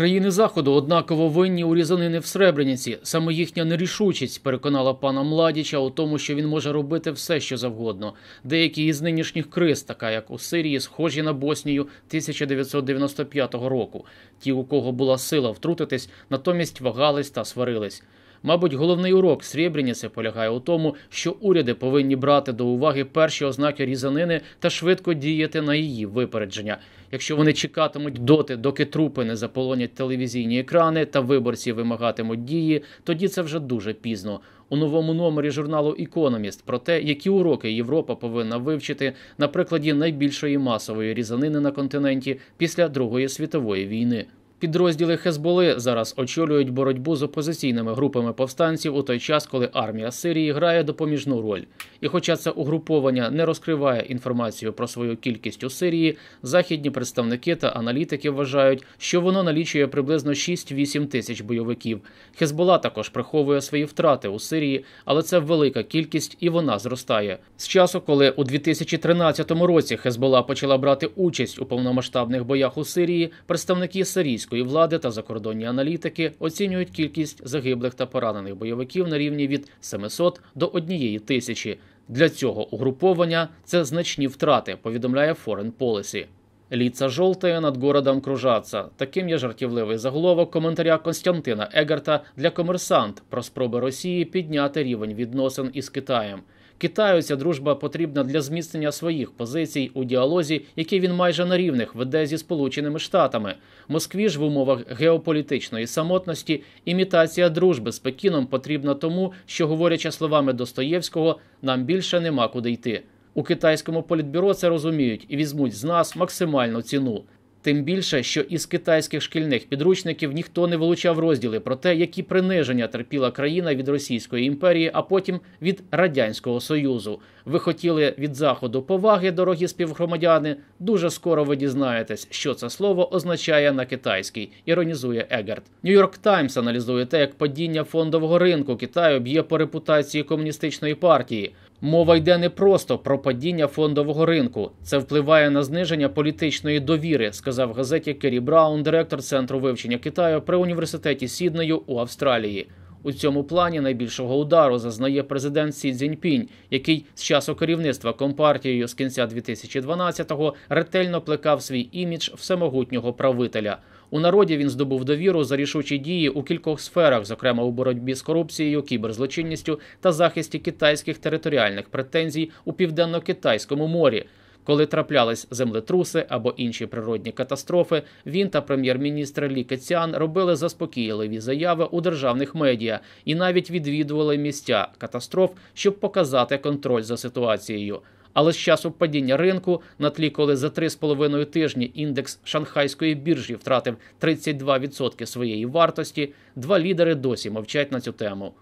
Країни заходу однаково винні у різанини в Сребреніці. Саме їхня нерішучість переконала пана Младіча у тому, що він може робити все, що завгодно. Деякі із нинішніх криз, така як у Сирії, схожі на Боснію 1995 року. Ті, у кого була сила втрутитись, натомість вагались та сварились. Мабуть, головний урок Срєбрініці полягає у тому, що уряди повинні брати до уваги перші ознаки різанини та швидко діяти на її випередження. Якщо вони чекатимуть доти, доки трупи не заполонять телевізійні екрани та виборці вимагатимуть дії, тоді це вже дуже пізно. У новому номері журналу Економіст про те, які уроки Європа повинна вивчити на прикладі найбільшої масової різанини на континенті після Другої світової війни. Підрозділи Хезболи зараз очолюють боротьбу з опозиційними групами повстанців у той час, коли армія Сирії грає допоміжну роль. І, хоча це угруповання не розкриває інформацію про свою кількість у Сирії, західні представники та аналітики вважають, що воно налічує приблизно 6-8 тисяч бойовиків. Хезбола також приховує свої втрати у Сирії, але це велика кількість і вона зростає. З часу, коли у 2013 році Хезбола почала брати участь у повномасштабних боях у Сирії, представники сирійської сирійської влади та закордонні аналітики оцінюють кількість загиблих та поранених бойовиків на рівні від 700 до 1 тисячі. Для цього угруповання це значні втрати, повідомляє Foreign Policy. Ліца жовтає над городом кружаться. Таким є жартівливий заголовок коментаря Константина Егарта для комерсант про спроби Росії підняти рівень відносин із Китаєм. Китаю ця дружба потрібна для зміцнення своїх позицій у діалозі, який він майже на рівних веде зі Сполученими Штатами. Москві ж в умовах геополітичної самотності імітація дружби з Пекіном потрібна тому, що, говорячи словами Достоєвського, нам більше нема куди йти. У китайському політбюро це розуміють і візьмуть з нас максимальну ціну. Тим більше, що із китайських шкільних підручників ніхто не вилучав розділи про те, які приниження терпіла країна від Російської імперії, а потім від радянського союзу. Ви хотіли від заходу поваги, дорогі співгромадяни. Дуже скоро ви дізнаєтесь, що це слово означає на китайській. Іронізує Егерт. Нью-Йорк Таймс аналізує те, як падіння фондового ринку Китаю б'є по репутації комуністичної партії. Мова йде не просто про падіння фондового ринку. Це впливає на зниження політичної довіри, сказав газеті Керрі Браун, директор центру вивчення Китаю при університеті Сіднею у Австралії. У цьому плані найбільшого удару зазнає президент Сі Цзіньпінь, який з часу керівництва компартією з кінця 2012-го ретельно плекав свій імідж всемогутнього правителя. У народі він здобув довіру за рішучі дії у кількох сферах, зокрема у боротьбі з корупцією, кіберзлочинністю та захисті китайських територіальних претензій у південно-китайському морі. Коли траплялись землетруси або інші природні катастрофи, він та прем'єр-міністр Лі Кеціан робили заспокійливі заяви у державних медіа і навіть відвідували місця катастроф, щоб показати контроль за ситуацією. Але з часу падіння ринку, на тлі, коли за 3,5 тижні індекс шанхайської біржі втратив 32% своєї вартості, два лідери досі мовчать на цю тему.